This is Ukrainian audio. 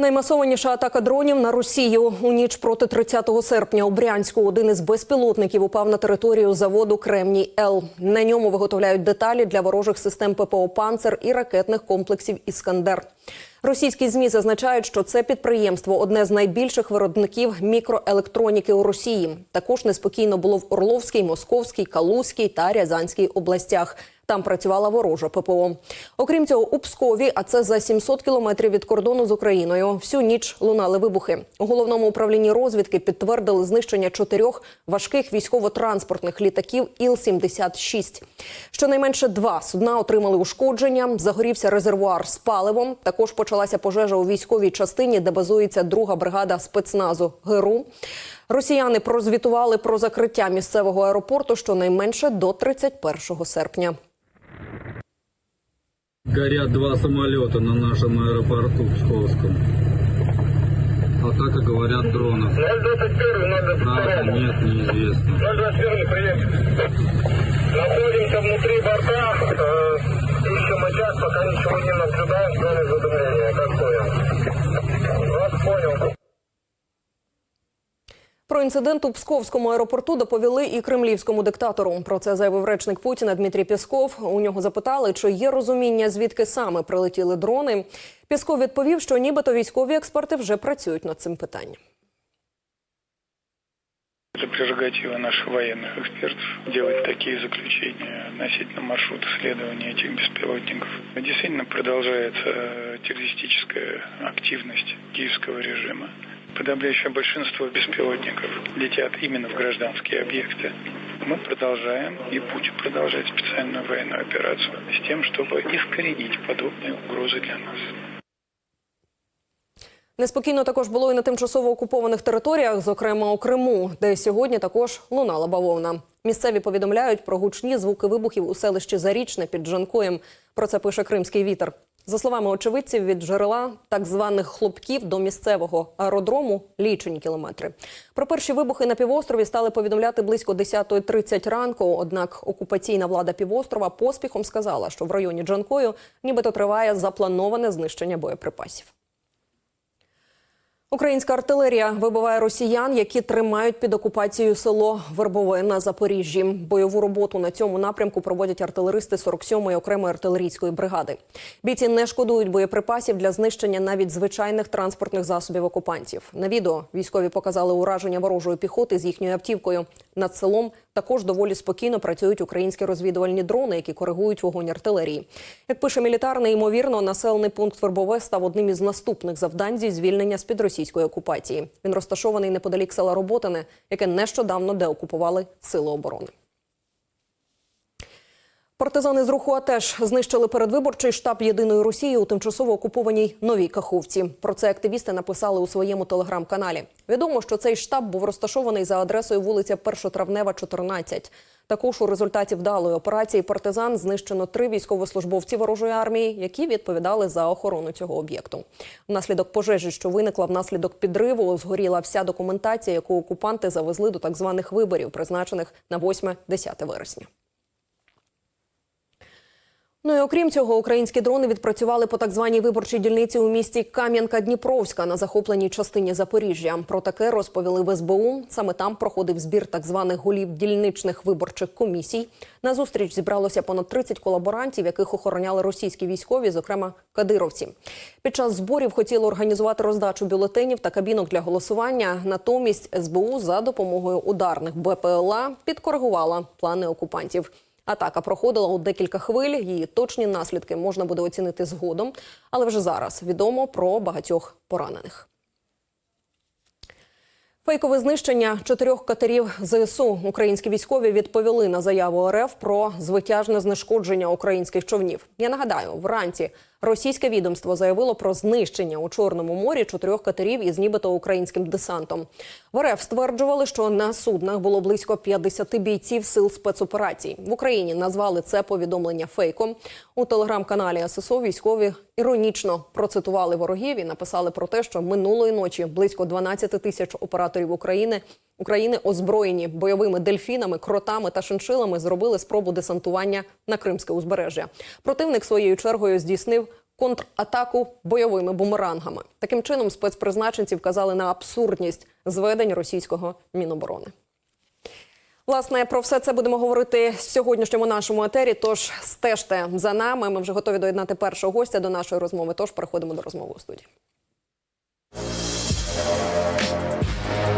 Наймасованіша атака дронів на Росію у ніч проти 30 серпня у Брянську. Один із безпілотників упав на територію заводу Кремній Л. На ньому виготовляють деталі для ворожих систем ППО «Панцер» і ракетних комплексів Іскандер. Російські змі зазначають, що це підприємство одне з найбільших виробників мікроелектроніки у Росії. Також неспокійно було в Орловській, Московській, Калузькій та Рязанській областях. Там працювала ворожа ППО. Окрім цього, у Пскові, а це за 700 кілометрів від кордону з Україною, всю ніч лунали вибухи. У головному управлінні розвідки підтвердили знищення чотирьох важких військово-транспортних літаків Іл-76. Щонайменше два судна отримали ушкодження. Загорівся резервуар з паливом. Також почалася пожежа у військовій частині, де базується друга бригада спецназу ГРУ. Росіяни прозвітували про закриття місцевого аеропорту щонайменше до 31 серпня. Горят два самолета на нашем аэропорту Псковском. Атака, говорят, дронов. 021, Правда, 022. нет, неизвестно. 021, прием. Находимся внутри борта. Э, ищем час, пока ничего не наблюдаем, ждем уведомления. Как понял? Вас понял. Про інцидент у Псковському аеропорту доповіли і кремлівському диктатору. Про це заявив речник Путіна Дмитрій Пєсков. У нього запитали, чи є розуміння, звідки саме прилетіли дрони. Пєсков відповів, що нібито військові експерти вже працюють над цим питанням. Это прерогатива наших военных экспертов делать такие заключения относительно маршрута следования этих беспилотников. Действительно продолжается э, террористическая активность киевского режима. Подавляющее большинство беспилотников летят именно в гражданские объекты. Мы продолжаем, и Путин продолжает специальную военную операцию с тем, чтобы искоренить подобные угрозы для нас. Неспокійно також було і на тимчасово окупованих територіях, зокрема у Криму, де сьогодні також лунала бавовна. Місцеві повідомляють про гучні звуки вибухів у селищі Зарічне під Джанкоєм. Про це пише Кримський вітер. За словами очевидців, від джерела так званих хлопків до місцевого аеродрому лічені кілометри. Про перші вибухи на півострові стали повідомляти близько 10.30 ранку. Однак окупаційна влада півострова поспіхом сказала, що в районі Джанкою нібито триває заплановане знищення боєприпасів. Українська артилерія вибиває росіян, які тримають під окупацією село Вербове на Запоріжжі. Бойову роботу на цьому напрямку проводять артилеристи 47-ї окремої артилерійської бригади. Бійці не шкодують боєприпасів для знищення навіть звичайних транспортних засобів окупантів. На відео військові показали ураження ворожої піхоти з їхньою автівкою. Над селом також доволі спокійно працюють українські розвідувальні дрони, які коригують вогонь артилерії. Як пише мілітарний, ймовірно, населений пункт Вербове став одним із наступних завдань зі звільнення з під російської окупації. Він розташований неподалік села Роботине, яке нещодавно деокупували сили оборони. Партизани з руху АТЕШ знищили передвиборчий штаб єдиної Росії у тимчасово окупованій новій Каховці. Про це активісти написали у своєму телеграм-каналі. Відомо, що цей штаб був розташований за адресою вулиця Першотравнева, 14. Також у результаті вдалої операції партизан знищено три військовослужбовці ворожої армії, які відповідали за охорону цього об'єкту. Внаслідок пожежі, що виникла внаслідок підриву, згоріла вся документація, яку окупанти завезли до так званих виборів, призначених на 8-10 вересня. Ну і окрім цього, українські дрони відпрацювали по так званій виборчій дільниці у місті Кам'янка-Дніпровська на захопленій частині Запоріжжя. Про таке розповіли в СБУ. Саме там проходив збір так званих голів дільничних виборчих комісій. На зустріч зібралося понад 30 колаборантів, яких охороняли російські військові, зокрема кадировці. Під час зборів хотіли організувати роздачу бюлетенів та кабінок для голосування. Натомість СБУ за допомогою ударних БПЛА підкоригувала плани окупантів. Атака проходила у декілька хвиль. Її точні наслідки можна буде оцінити згодом, але вже зараз відомо про багатьох поранених. Фейкове знищення чотирьох катерів ЗСУ. Українські військові відповіли на заяву РФ про звитяжне знешкодження українських човнів. Я нагадаю, вранці російське відомство заявило про знищення у Чорному морі чотирьох катерів із нібито українським десантом. В РФ стверджували, що на суднах було близько 50 бійців сил спецоперацій. В Україні назвали це повідомлення фейком. У телеграм-каналі ССО військові іронічно процитували ворогів і написали про те, що минулої ночі близько 12 тисяч операторів України України озброєні бойовими дельфінами, кротами та шиншилами зробили спробу десантування на Кримське узбережжя. Противник своєю чергою здійснив контратаку бойовими бумерангами. Таким чином спецпризначенці вказали на абсурдність зведень російського міноборони. Власне, про все це будемо говорити в сьогоднішньому нашому етері. Тож стежте за нами. Ми вже готові доєднати першого гостя до нашої розмови. Тож переходимо до розмови у студії.